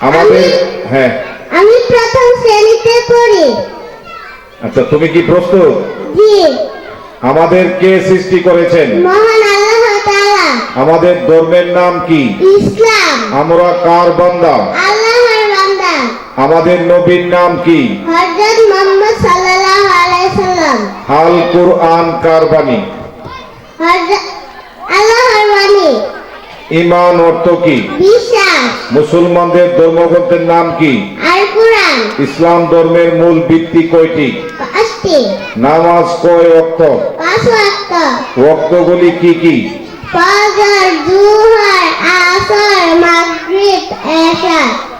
আমাদের হ্যাঁ। আমি প্রথম শ্রেণীতে পড়ি। আচ্ছা তুমি কি প্রস্তুত? জি। আমাদের কে সৃষ্টি করেছেন? মহান আল্লাহ তাআলা। আমাদের ধর্মের নাম কি? ইসলাম। আমরা কার বান্দা? আল্লাহর বান্দা। আমাদের নবীর নাম কি? হযরত মুহাম্মদ সাল্লাল্লাহু আলাইহি সাল্লাম। আল কুরআন কার বাণী? হযরত আল্লাহর বাণী। ইমান অর্থ কি? মুসলমানদের ধর্মগ্রন্থের নাম কি? ইসলাম ধর্মের মূল ভিত্তি কয়টি? নামাজ কয় অক্ত? অক্তগুলি কি কি?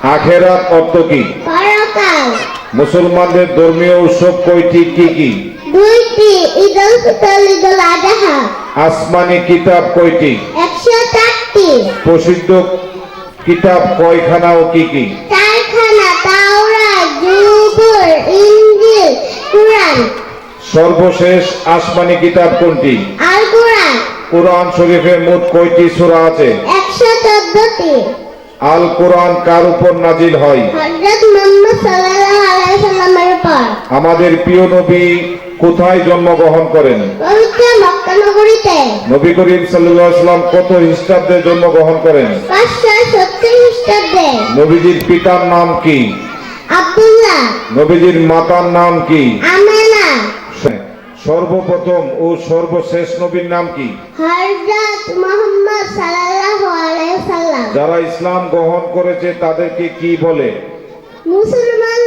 আখেরাত অর্থ কি? মুসলমানদের ধর্মীয় উৎসব কয়টি কি কি? দুইটি ফিতর আসমানি কিতাব কয়টি? প্রসিদ্ধ কিতাব কয়খানা ও কি কি? সর্বশেষ আসমানি কিতাব কোনটি? আল কোরআন শরীফের মোট কয়টি সূরা আছে? আল কোরআন কার উপর নাজিল হয়? হযরত মুহাম্মদ আমাদের প্রিয় নবী কোথায় জন্মগ্রহণ করেন? নবী করিম সাল্লাম কত খ্রিস্টাব্দে জন্মগ্রহণ করেন? নবীজির পিতার নাম কি? আব্দুল্লাহ। নবীজির মাতার নাম কি? আমেনা। সর্বপ্রথম ও সর্বশেষ নবীর নাম কি? হযরত মুহাম্মদ সাল্লাল্লাহু আলাইহি সাল্লাম যারা ইসলাম গ্রহণ করেছে তাদেরকে কি বলে? মুসলমান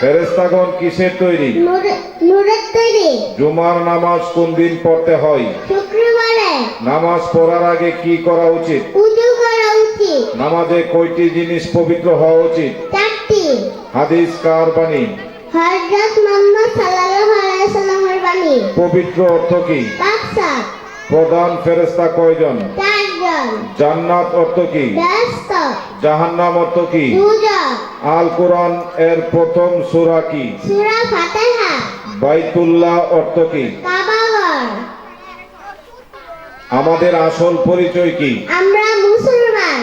ফেরেস্তাগণ কিসের তৈরি? নূরে- নূরের তৈরি। জুমার নামাজ কোন দিন পড়তে হয়? শুক্রবারে। নামাজ পড়ার আগে কি করা উচিত? উজু করা উচিত। নামাজে কয়টি জিনিস পবিত্র হওয়া উচিত? চারটি। হাদিস কার বাণী? হযরত মুহাম্মদ সাল্লাল্লাহু আলাইহি সাল্লামের বাণী। পবিত্র অর্থ কি? প্রধান ফেরেস্তা কয়জন? চারজন জান্নাত অর্থ কি? জাহান্নাম অর্থ কি? আল কোরআন এর প্রথম সূরা কি? সূরা ফাতিহা। বাইতুল্লাহ অর্থ কি? আমাদের আসল পরিচয় কি? আমরা মুসলমান।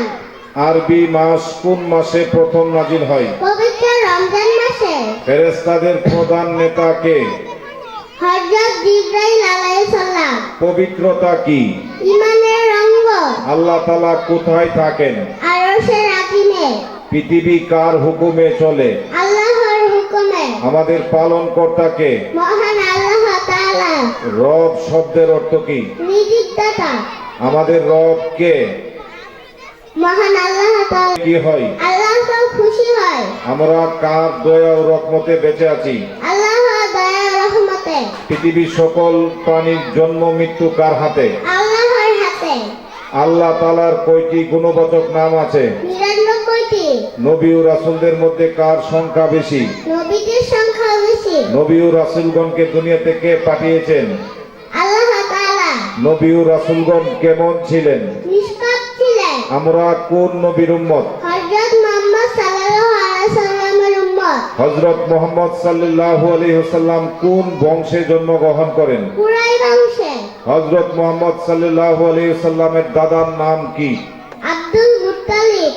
আরবি মাস কোন মাসে প্রথম নাজিল হয়? পবিত্র রমজান মাসে। ফেরেস্তাদের প্রধান নেতা কে? হযরত জিবরাইল আলাইহিস সালাম। পবিত্রতা কি? আল্লাহ তালা কোথায় থাকেন? আরশের আকিমে পৃথিবী কার হুকুমে চলে? আল্লাহর হুকুমে। আমাদের পালন কর্তাকে মহান আল্লাহ তাআলা। রব শব্দের অর্থ কি? আমাদের রব কে? মহান আল্লাহ তাআলা। কি হয়? আল্লাহ তো খুশি হয়। আমরা কার দয়া ও রকমতে বেঁচে আছি? আল্লাহ দয়া রহমতে। পৃথিবীর সকল প্রাণীর জন্ম মৃত্যু কার হাতে? আল্লাহ তালার কয়টি গুণবাচক নাম আছে? নবী ও রাসুলদের মধ্যে কার সংখ্যা বেশি? নবীদের সংখ্যা বেশি। নবী ও রাসুলগণকে দুনিয়া থেকে পাঠিয়েছেন? আল্লাহ তাআলা। নবী ও রাসুলগণ কেমন ছিলেন? নিষ্পাপ ছিলেন। আমরা কোন নবীর উম্মত? হযরত হজরত মোহাম্মদ সাল্লাল্লাহু আলাইহি ওয়াসাল্লাম কোন বংশে জন্মগ্রহণ করেন? কুরাই বংশে। হজরত মোহাম্মদ সাল্লাল্লাহু আলাইহি ওয়াসাল্লামের দাদার নাম কি? Abdul Muttalib.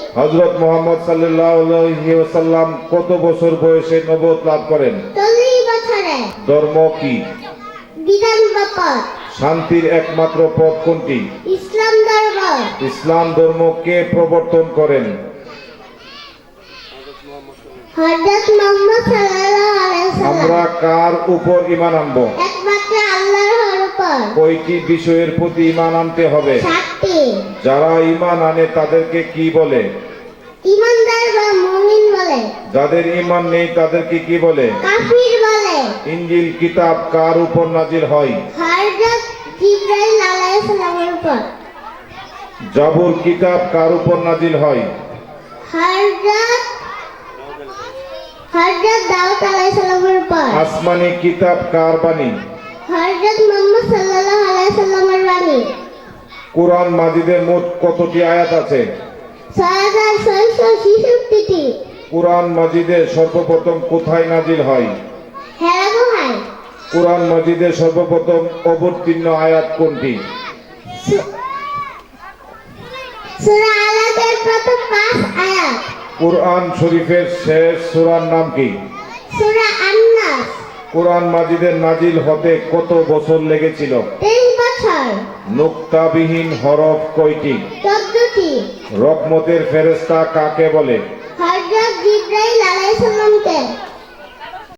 মোহাম্মদ সাল্লাল্লাহু আলাইহি ওয়াসাল্লাম কত বছর বয়সে নবুয়ত লাভ করেন? চল্লিশ বছরে। ধর্ম কি? বিধান শান্তির একমাত্র পথ কোনটি? ইসলাম ধর্ম। ইসলাম ধর্ম কে প্রবর্তন করেন? হযরত মুহাম্মদ সাল্লাল্লাহু আলাইহি আমরা কার উপর ইমান আনব? একমাত্র আল্লাহর উপর। কয়টি বিষয়ের প্রতি ইমান আনতে হবে? সাতটি। যারা ইমান আনে তাদেরকে কি বলে? ইমানদার বা মুমিন বলে। যাদের ইমান নেই তাদেরকে কি বলে? কাফির বলে। ইঞ্জিল কিতাব কার উপর নাজিল হয়? হযরত জিবরাইল আলাইহিস সালামের উপর। জাবুর কিতাব কার উপর নাজিল হয়? হযরত হযরত দাউদ আলাইহিস সালামের উপর আসমানি কিতাব কার বাণী? হযরত মুহাম্মদ সাল্লাল্লাহু আলাইহি সাল্লামের বাণী। কোরআন মাজিদের মোট কতটি আয়াত আছে? ছয় হাজার ছয়শো ছেষট্টিটি। কোরআন মাজিদে সর্বপ্রথম কোথায় নাজিল হয়? হেরা গুহায়। কোরআন মাজিদে সর্বপ্রথম অবতীর্ণ আয়াত কোনটি? সূরা আলাদের প্রথম কুরআন শরীফের শেষ সুরার নাম কি? সূরা আন-নাস। কুরআন মাজিদের নাজিল হতে কত বছর লেগেছিল? তেইশ বছর। নুক্তাবিহীন হরফ কয়টি? রকমতের ফেরেশতা কাকে বলে?